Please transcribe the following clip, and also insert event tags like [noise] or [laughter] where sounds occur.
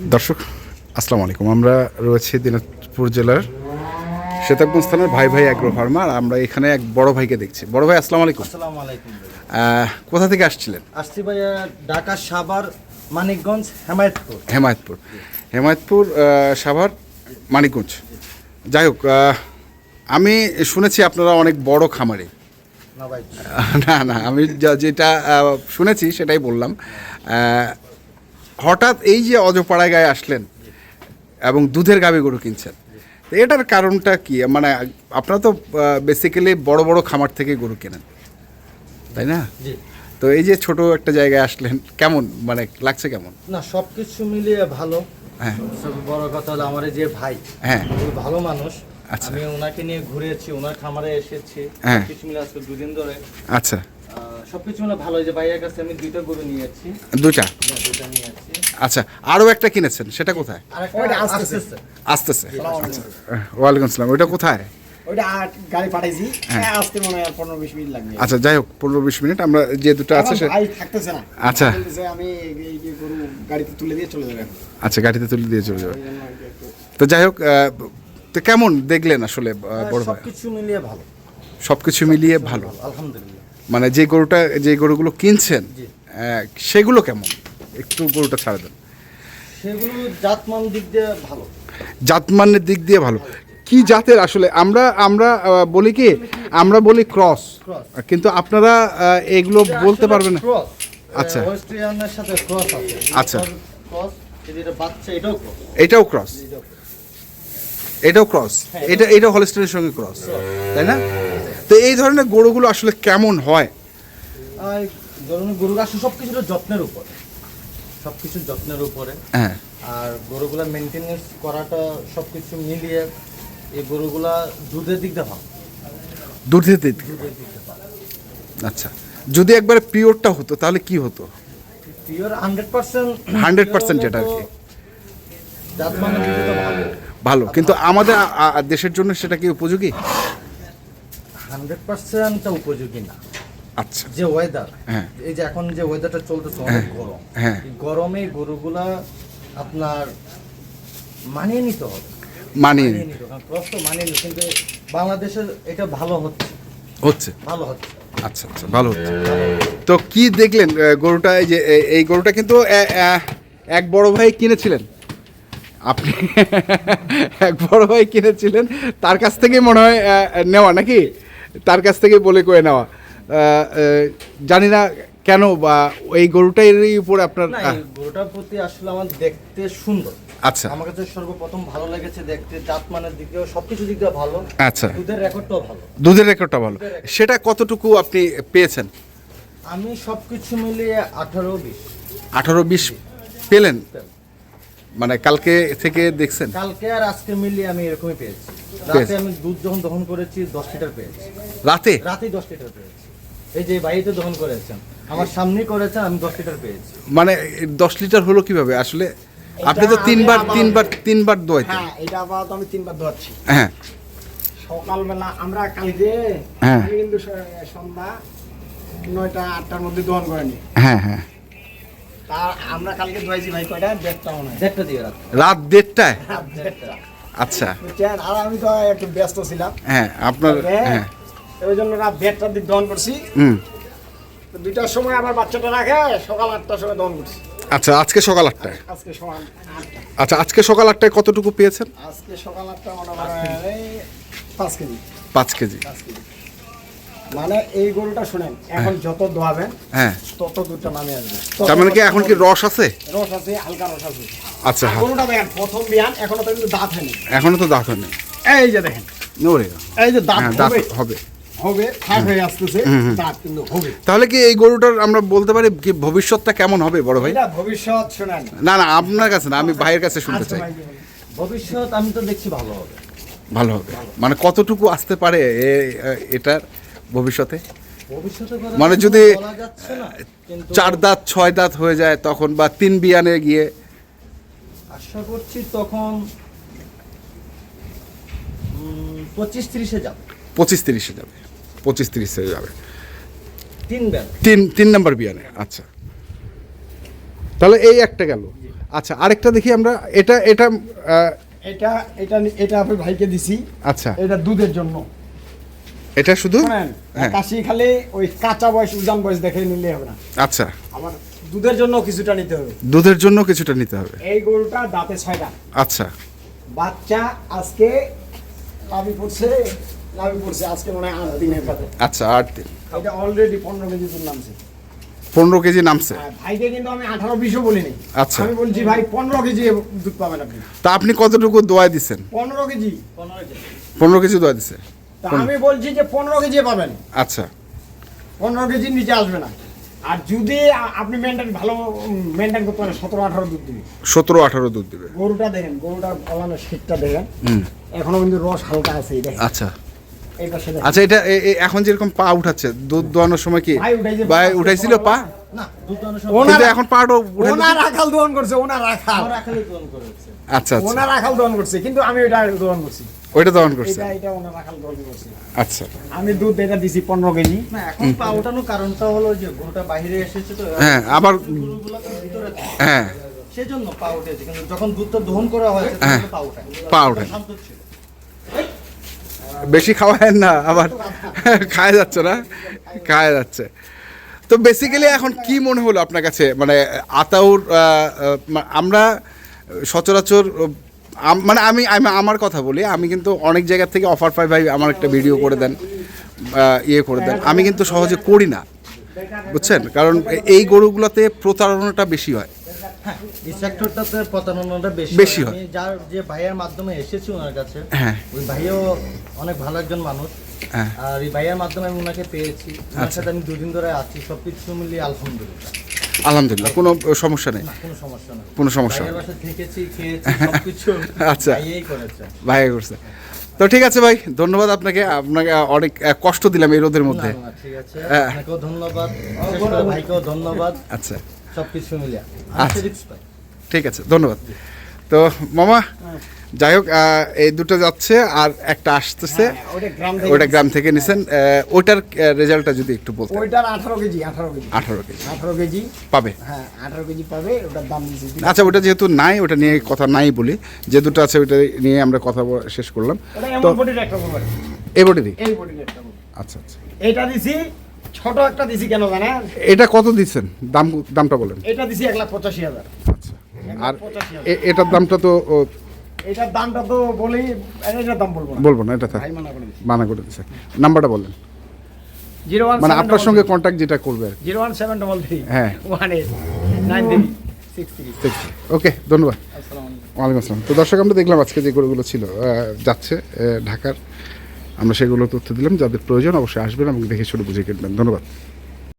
দর্শক আসসালামু আলাইকুম। আমরা রয়েছি দিনাজপুর জেলার শ্বেতাবগঞ্জ থানার ভাই ভাই অ্যাগ্রো ফার্মার আমরা এখানে এক বড় ভাইকে দেখছি। বড় ভাই আসসালামু আলাইকুম। আসসালামু আলাইকুম কোথা থেকে আসছিলেন? আসছি ভাইয়া ঢাকা সাভার মানিকগঞ্জ হেমায়তপুর। হেমায়তপুর। হেমায়তপুর সাভার মানিকগঞ্জ। যাই হোক আমি শুনেছি আপনারা অনেক বড় খামারি। না না আমি যা- যেটা শুনেছি সেটাই বললাম। হঠাৎ এই যে অজপাড়ায় গায়ে আসলেন এবং দুধের গাবি গরু কিনছেন তো এটার কারণটা কি? মানে আপনারা তো বেসিক্যালি বড় বড় খামার থেকে গরু কেনেন তাই না? তো এই যে ছোট একটা জায়গায় আসলেন কেমন? মানে লাগছে কেমন? না সব কিছু মিলিয়ে ভালো। হ্যাঁ। সব বড় কথা হলো আমার যে ভাই হ্যাঁ। ভালো মানুষ। আচ্ছা। আমি ওনাকে নিয়ে ঘুরেছি ওনার খামারে এসেছি। হ্যাঁ। কিছু মিলে আজকে দুদিন ধরে। আচ্ছা। সব কিছু ভালো যে ভাইয়ের কাছে আমি দুইটা গরু নিয়েছি দুটা হ্যাঁ, দুইটা আচ্ছা আরও একটা কিনেছেন সেটা কোথায়? আসতেছে। আচ্ছা ওয়ালাইকুম আসসালাম ওইটা কোথায়? ওইটা গাড়ি পাঠাইছি। হ্যাঁ। হ্যাঁ, আসতে মনে হয় পনেরো বিশ মিনিট লাগবে। আচ্ছা যাই হোক পনেরো বিশ মিনিট আমরা যে দুটো আছে আমার সে থাকতেছে না। আচ্ছা। আমি গরু গাড়িতে তুলে দিয়ে চলে যাবে আচ্ছা গাড়িতে তুলে দিয়ে চলে যাবে। তো যাই হোক তো কেমন দেখলেন আসলে বড় সব ভাই? কিছু মিলিয়ে ভালো। সব কিছু মিলিয়ে ভালো। আলহামদুলিল্লাহ। মানে যে গরুটা যে গরুগুলো কিনছেন সেগুলো কেমন? একটু গরুটা ছাড়া দেন। সেগুলো জাতমান দিক দিয়ে ভালো। জাতমানের দিক দিয়ে ভালো। কি জাতের আসলে? আমরা আমরা বলি কি আমরা বলি ক্রস। কিন্তু আপনারা এগুলো বলতে পারবেন না। আচ্ছা। সাথে ক্রস আছে। আচ্ছা। ক্রস বাচ্চা এটাও ক্রস। এটাও ক্রস? এটাও ক্রস। এটা এটা হলস্টেনের সঙ্গে ক্রস। তাই না? তো এই ধরনের গরুগুলো আসলে কেমন হয়? আর ধরুন গরু আসলে সব কিছুর যত্নের উপরে। সব কিছুর যত্নের উপরে। হ্যাঁ। আর গরুগুলা মেনটেনেন্স করাটা সব কিছু মিলিয়ে এই গরুগুলা দুধের দিক দিয়ে দুধের দিক আচ্ছা। যদি একবারে পিওরটা হতো তাহলে কি হতো? পিওর হান্ড্রেড পার্সেন্ট 100% যেটা আর কি। মানে ভালো। কিন্তু আমাদের দেশের জন্য সেটা কি উপযোগী? হান্ড্রেড পার্সেন্টটা উপযোগী না। আচ্ছা। যে ওয়েদার হ্যাঁ। এই যে এখন যে ওয়েদারটা চলতেছে অনেক গরম। হ্যাঁ। গরমে গরুগুলা আপনার মানিয়ে নিতে হবে। মানিয়ে নিতে তো মানিয়ে নিতে কিন্তু বাংলাদেশের এটা ভালো হচ্ছে। হচ্ছে? ভালো হচ্ছে। আচ্ছা আচ্ছা ভালো হচ্ছে। তো কি দেখলেন গরুটা এই যে এই গরুটা কিন্তু এক বড় ভাই কিনেছিলেন। আপনি [laughs] এক বড় ভাই কিনেছিলেন তার কাছ থেকে মনে হয় নেওয়া নাকি? তার কাছ থেকে বলে কয়ে নেওয়া। জানি না কেন বা এই গরুটারই উপরে আপনার গরুটার প্রতি আসলে আমার দেখতে সুন্দর। আচ্ছা। আমার কাছে সর্বপ্রথম ভালো লেগেছে দেখতে জাতমানের দিক দিয়েও সবকিছু দিক দিয়ে ভালো। আচ্ছা। দুধের রেকর্ডটাও ভালো। দুধের রেকর্ডটা ভালো। সেটা কতটুকু আপনি পেয়েছেন? আমি সবকিছু মিলিয়ে আঠারো বিশ। আঠারো বিশ পেলেন? মানে কালকে থেকে দেখছেন? কালকে আর আজকে মিলিয়ে আমি এরকমই পেয়েছি। রাতে। আমি দুধ যখন দহন করেছি দশ লিটার পেয়েছি। রাতে? রাতেই দশ লিটার পেয়েছি। এই যে বাড়িতে দহন করেছেন আমার সামনেই করেছেন আমি দশ লিটার পেয়েছি। মানে দশ লিটার হলো কীভাবে? আসলে আপনি তো তিনবার তিনবার তিনবার দোয়াইতেন। হ্যাঁ এটা আপাতত আমি তিনবার ধোয়াচ্ছি হ্যাঁ। সকালবেলা আমরা কালকে হ্যাঁ। কিন্তু সন্ধ্যা নয়টা আটটার মধ্যে দহন করেনি। হ্যাঁ হ্যাঁ। তার আমরা কালকে ধোয়াইছি ভাই কয়টা? দেড়টা মনে হয় দেড়টা দিয়ে রাত। রাত দেড়টায়? দেড়টা। আচ্ছা। বুঝছেন? আর আমি তো একটু ব্যস্ত ছিলাম। হ্যাঁ আপনার হ্যাঁ। ওই জন্য রাত দেড়টার দিক দহন করছি। হুম। তো দুইটার সময় আমার বাচ্চাটা রাখে সকাল আটটার সময় দহন করছি। আচ্ছা আজকে সকাল আটটায়? আজকে সকাল আচ্ছা আজকে সকাল আটটায় কতটুকু পেয়েছেন? আজকে সকাল আটটা মনে হয় পাঁচ কেজি। পাঁচ কেজি। পাঁচ কেজি। মানে এই গরুটা শুনেন এখন যত দোয়াবেন হ্যাঁ। তত দুধটা নামে আসবে। তার মানে কি এখন কি রস আছে? রস আছে হালকা রস আছে। আচ্ছা হ্যাঁ। গরুটা দেখেন প্রথম বিয়ান এখনও তো কিন্তু দাঁত হয়নি। এখনও তো দাঁত হয়নি। এই যে দেখেন এই যে দাঁত হ্যাঁ হবে। হবে। হবে ফাঁক হয়ে আসতেছে দাঁত কিন্তু হবে। তাহলে কি এই গরুটার আমরা বলতে পারি কি ভবিষ্যৎটা কেমন হবে বড় ভাই? এটা ভবিষ্যৎ শুনেন। না না আপনার কাছে না আমি ভাইয়ের কাছে শুনতে আচ্ছা চাই ভবিষ্যৎ আমি তো দেখছি ভালো হবে। ভালো হবে। মানে কতটুকু আসতে পারে এটার? ভবিষ্যতে? মানে যদি চার দাঁত ছয় দাঁত হয়ে যায় তখন বা তিন বিয়ানে গিয়ে। আশা করছি তখন পঁচিশ তিরিশে যাব। পঁচিশ তিরিশে যাবে। পঁচিশ তিরিশে যাবে। তিন তিন তিন নম্বর বিয়ানে আচ্ছা। তাহলে এই একটা গেল। আচ্ছা আরেকটা দেখি আমরা। এটা এটা এটা এটা এটা আমি ভাইকে দিছি। আচ্ছা। এটা দুধের জন্য। এটা শুধু? হ্যাঁ। কাশি খালি ওই কাঁচা বয়স উজান বয়স দেখে নিলে হবে না। আচ্ছা। আমার দুধের জন্য কিছুটা নিতে হবে। দুধের জন্য কিছুটা নিতে হবে। এই গরুটা দাঁতে ছয়টা। আচ্ছা। বাচ্চা আজকে লাভি পড়ছে লাভি পড়ছে আজকে মনে হয় আট দিনের পাতে আচ্ছা আট দিন। এটা অলরেডি পনেরো কেজি দুধ নামছে। পনেরো কেজি নামছে? ভাইকে কিন্তু আমি আঠারো বিশও বলিনি। আচ্ছা। আমি বলছি ভাই পনেরো কেজি দুধ পাবেন আপনি। তা আপনি কতটুকু দোয়া দিচ্ছেন পনেরো কেজি। পনেরো কেজি। পনেরো কেজি দোয়া দিছে? তা আমি বলছি যে পনেরো কেজি পাবেন আচ্ছা পনেরো কেজির নিচে আসবে না আর যদি আপনি মেনটেন ভালো মেনটেন করতে পারেন সতেরো আঠারো দুধ দিবে সতেরো আঠারো দুধ দিবে গরুটা দেখেন গরুটার ফলানোর শীতটা দেখেন এখনও কিন্তু রস হালকা আছে এই দেখেন আচ্ছা আচ্ছা এটা এখন যেরকম পা উঠাচ্ছে দুধ দোয়ানোর সময় কি ভাই উঠাইছে, ভাই পা উঠাইছিল পা না ওনার- এখন পাটাও উঠে ওনার রাখাল দোহন করছে ওনার দোয়ান আচ্ছা আচ্ছা ওনার রাখাল দোহন করছে কিন্তু আমি ওইটা দোহন করছি ওইটা দহন করছে। আচ্ছা। আমি দুধ এটা দিছি পনেরো কেজি। এখন পা ওঠানোর কারণটা হলো যে গরুটা বাইরে এসেছে তো হ্যাঁ আবার। হ্যাঁ। সেজন্য পা উঠেছে কিন্তু যখন দুধটা দহন করা হয়েছে হ্যাঁ। তখন পা উঠায় পা ওঠায়। বেশি খাওয়ায় না আবার খাওয়া যাচ্ছে না খাওয়া যাচ্ছে। তো বেসিক্যালি এখন কি মনে হলো আপনার কাছে? মানে আতাউর আমরা সচরাচর মানে আমি আমি আমার কথা বলি আমি কিন্তু অনেক জায়গা থেকে অফার পাই ভাই আমার একটা ভিডিও করে দেন ইয়ে করে দেন। আমি কিন্তু সহজে করি না বুঝছেন? কারণ এই গরুগুলোতে প্রতারণাটা বেশি হয়। হ্যাঁ এই সেক্টরটাতে প্রতারণাটা বেশি বেশি হয়। আমি যার যে ভাইয়ের মাধ্যমে এসেছি ওনার কাছে হ্যাঁ। ওই ভাইও অনেক ভালো একজন মানুষ। হ্যাঁ। আর এই ভাইয়ের মাধ্যমে আমি ওনাকে পেয়েছি। ওনার আচ্ছা। সাথে আমি দুদিন ধরে আছি সব কিছু মিলিয়ে আলহামদুলিল্লাহ। আলহামদুলিল্লাহ কোনো সমস্যা নেই। কোনো সমস্যা [laughs] আচ্ছা। করেছে। ভাই করছে। তো ঠিক আছে ভাই ধন্যবাদ আপনাকে আপনাকে অনেক কষ্ট দিলাম এই রোদের মধ্যে। হ্যাঁ। ধন্যবাদ। ভাইকেও ধন্যবাদ। আচ্ছা। সবকিছু মিলিয়ে। আচ্ছা। ঠিক আছে ধন্যবাদ। তো মামা যাই হোক এই দুটো যাচ্ছে আর একটা আসতেছে। হ্যাঁ, ওটা গ্রাম থেকে ওইটা গ্রাম থেকে নিছেন। আহ, ওইটার রেজাল্টটা যদি একটু বলতে ওইটার আঠারো কেজি আঠারো কেজি। আঠারো কেজি। আঠারো কেজি। পাবে। হ্যাঁ আঠারো কেজি পাবে ওটার দাম আচ্ছা ওটা যেহেতু নাই ওটা নিয়ে কথা নাই বলি। যে দুটো আছে ওইটা নিয়ে আমরা কথা শেষ করলাম। তো এই বডিরই? আচ্ছা আচ্ছা। এটা দিছি ছোট একটা দিছি কেন জানেন? এটা কত দিচ্ছেন? দাম দামটা বলেন। এটা দিছি এক লাখ পঁচাশি হাজার। আচ্ছা। আর এটার দামটা তো এটার দামটা তো বলি এটার দাম বলব না। বলব না এটা থাক। মানা করে দিচ্ছে। নাম্বারটা বলেন। জিরো ওয়ান মানে আপনার সঙ্গে কন্ট্যাক্ট যেটা করবে zero one seven double three হ্যাঁ। One eight nine three okay ধন্যবাদ। ওয়ালাইকুম আসসালাম। তো দর্শক আমরা দেখলাম আজকে যে গরুগুলো ছিল যাচ্ছে ঢাকার। আমরা সেগুলো তথ্য দিলাম। যাদের প্রয়োজন অবশ্যই আসবেন এবং দেখে শুনে বুঝে কিনবেন। ধন্যবাদ।